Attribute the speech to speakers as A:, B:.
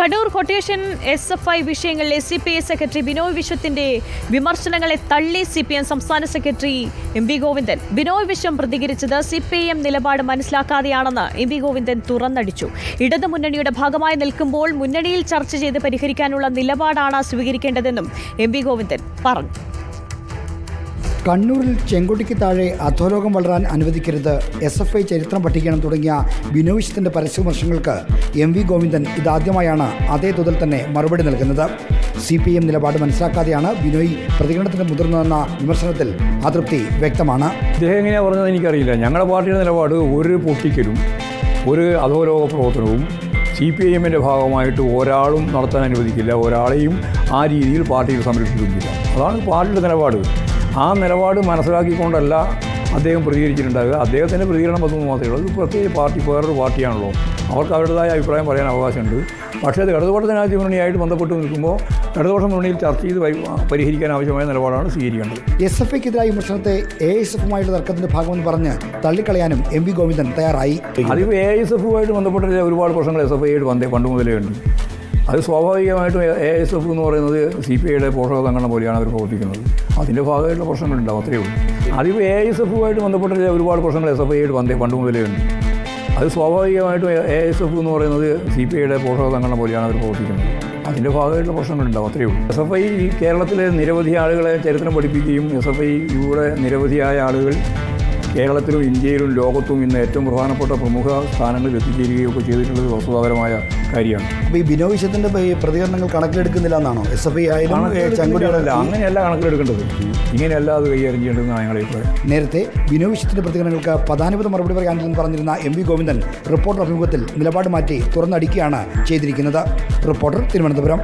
A: Kannur quotation S F I വിഷയങ്ങളിലെ C P I secretary Binoy വിശ്വത്തിന്റെ വിമർശനങ്ങളെ തള്ളി സി പി എം സംസ്ഥാന secretary M V Govindan. Binoy Viswam പ്രതികരിച്ചത് C P M നിലപാട് മനസ്സിലാക്കാതെയാണെന്ന് എം വി ഗോവിന്ദൻ തുറന്നടിച്ചു. ഇടതു മുന്നണിയുടെ ഭാഗമായി നിൽക്കുമ്പോൾ മുന്നണിയിൽ ചർച്ച ചെയ്ത് പരിഹരിക്കാനുള്ള നിലപാടാണ് സ്വീകരിക്കേണ്ടതെന്നും എം വി ഗോവിന്ദൻ പറഞ്ഞു.
B: കണ്ണൂരിൽ ചെങ്കുട്ടിക്ക് താഴെ അധോരോഗം വളരാൻ അനുവദിക്കരുത് എസ് എഫ് ഐ ചരിത്രം പഠിക്കണം തുടങ്ങിയ ബിനോവിശത്തിന്റെ പരസ്യവിമർശങ്ങൾക്ക് എം വി ഗോവിന്ദൻ ഇതാദ്യമായാണ് അതേ തുതൽ തന്നെ മറുപടി നൽകുന്നത്. സി പി എം നിലപാട് മനസ്സിലാക്കാതെയാണ് ബിനോയ് പ്രതികരണത്തിന് മുതിർന്നതെന്ന വിമർശനത്തിൽ അതൃപ്തി വ്യക്തമാണ്.
C: ഇദ്ദേഹം എങ്ങനെയാണ് പറഞ്ഞത് എനിക്കറിയില്ല. ഞങ്ങളുടെ പാർട്ടിയുടെ നിലപാട് ഒരു പൊട്ടിക്കലും ഒരു അധോലോക പ്രവർത്തനവും സി പി ഐ എമ്മിന്റെ ഭാഗമായിട്ട് ഒരാളും നടത്താൻ അനുവദിക്കില്ല. ഒരാളെയും ആ രീതിയിൽ പാർട്ടിയിൽ സംരക്ഷിക്കുന്നില്ല. അതാണ് പാർട്ടിയുടെ നിലപാട്. ആ നിലപാട് മനസ്സിലാക്കിക്കൊണ്ടല്ല അദ്ദേഹം പ്രതികരിച്ചിട്ടുണ്ടാകുക അദ്ദേഹത്തിന്റെ പ്രതികരണം അതൊന്നും മാത്രമേ ഉള്ളൂ. പ്രത്യേകിച്ച് പാർട്ടി വേറൊരു പാർട്ടിയാണല്ലോ. അവർക്ക് അവരുടേതായ അഭിപ്രായം പറയാൻ അവകാശമുണ്ട്. പക്ഷേ അത് ഇടതുപക്ഷ ജനാധിപത്യ മുന്നണിയായിട്ട് ബന്ധപ്പെട്ട് നിൽക്കുമ്പോൾ ഇടതുപക്ഷ മുന്നണിയിൽ ചർച്ച ചെയ്ത് പരിഹരിക്കാൻ ആവശ്യമായ നിലപാടാണ് സ്വീകരിക്കേണ്ടത്.
B: എസ് എഫ് ഐക്കെതിരായ വിമർശനത്തെ എ എസ് എഫുമായുള്ള തർക്കത്തിന്റെ ഭാഗമെന്ന് പറഞ്ഞ് തള്ളിക്കളയാനും എം വി ഗോവിന്ദൻ തയ്യാറായി.
C: അതിപ്പോൾ എ എസ് എഫുമായിട്ട് ബന്ധപ്പെട്ട ഒരുപാട് പ്രശ്നങ്ങൾ എസ് എഫ് ഐ ആയിട്ട് വന്നേ പണ്ട് മുതലേ ഉണ്ട്. അത് സ്വാഭാവികമായിട്ടും എ എസ് എഫ് എന്ന് പറയുന്നത് സി പി ഐയുടെ പോഷക സംഘടന പോലെയാണ് അവർ പ്രവർത്തിക്കുന്നത്. അതിന്റെ ഭാഗമായിട്ടുള്ള പ്രശ്നങ്ങളുണ്ടാവും അത്രയേ ഉള്ളൂ. അതിപ്പോൾ എ എസ് എഫുമായിട്ട് ബന്ധപ്പെട്ട ഒരുപാട് പ്രശ്നങ്ങൾ എസ് എഫ് ഐ ആയിട്ട് പണ്ടേ പണ്ട് മുതലേ ഉണ്ട്. അത് സ്വാഭാവികമായിട്ടും എ എസ് എഫ് എന്ന് പറയുന്നത് സി പി ഐയുടെ പോഷക സംഘടന പോലെയാണ് അവർ പ്രവർത്തിക്കുന്നത്. അതിന്റെ ഭാഗമായിട്ടുള്ള പ്രശ്നങ്ങളുണ്ടാവും അത്രയേ ഉള്ളൂ. എസ് എഫ് ഐ കേരളത്തിലെ നിരവധി ആളുകളെ ചരിത്രം പഠിപ്പിക്കുകയും എസ് എഫ് ഐയുടെ നിരവധിയായ ആളുകൾ കേരളത്തിലും ഇന്ത്യയിലും ലോകത്തും ഇന്ന് ഏറ്റവും പ്രധാനപ്പെട്ട പ്രമുഖ സ്ഥാനങ്ങളിൽ എത്തിച്ചേരുകയൊക്കെ ചെയ്തിട്ടുള്ള ചെയ്തിട്ടുള്ളത് വസ്തുതാപരമായ കാര്യമാണ്.
B: അപ്പോൾ ഈ ബിനോവിശത്തിന്റെ പ്രതികരണങ്ങൾ കണക്കിലെടുക്കുന്നില്ല എന്നാണോ? എസ് എഫ് ഐ ആയാലും
C: അങ്ങനെയല്ല കണക്കിലെടുക്കേണ്ടത്. ഇങ്ങനെയല്ല അത് കൈകാര്യം ചെയ്യേണ്ടതെന്ന് ഞങ്ങളുടെ അഭിപ്രായം
B: നേരത്തെ ബിനോവിശത്തിന്റെ പ്രതികരണങ്ങൾക്ക് പതാനുപത മറുപടി പറയാനെന്ന് പറഞ്ഞിരുന്ന എം വി ഗോവിന്ദൻ റിപ്പോർട്ടർ അഭിമുഖത്തിൽ നിലപാട് മാറ്റി തുറന്നടിക്കുകയാണ് ചെയ്തിരിക്കുന്നത്. റിപ്പോർട്ടർ തിരുവനന്തപുരം.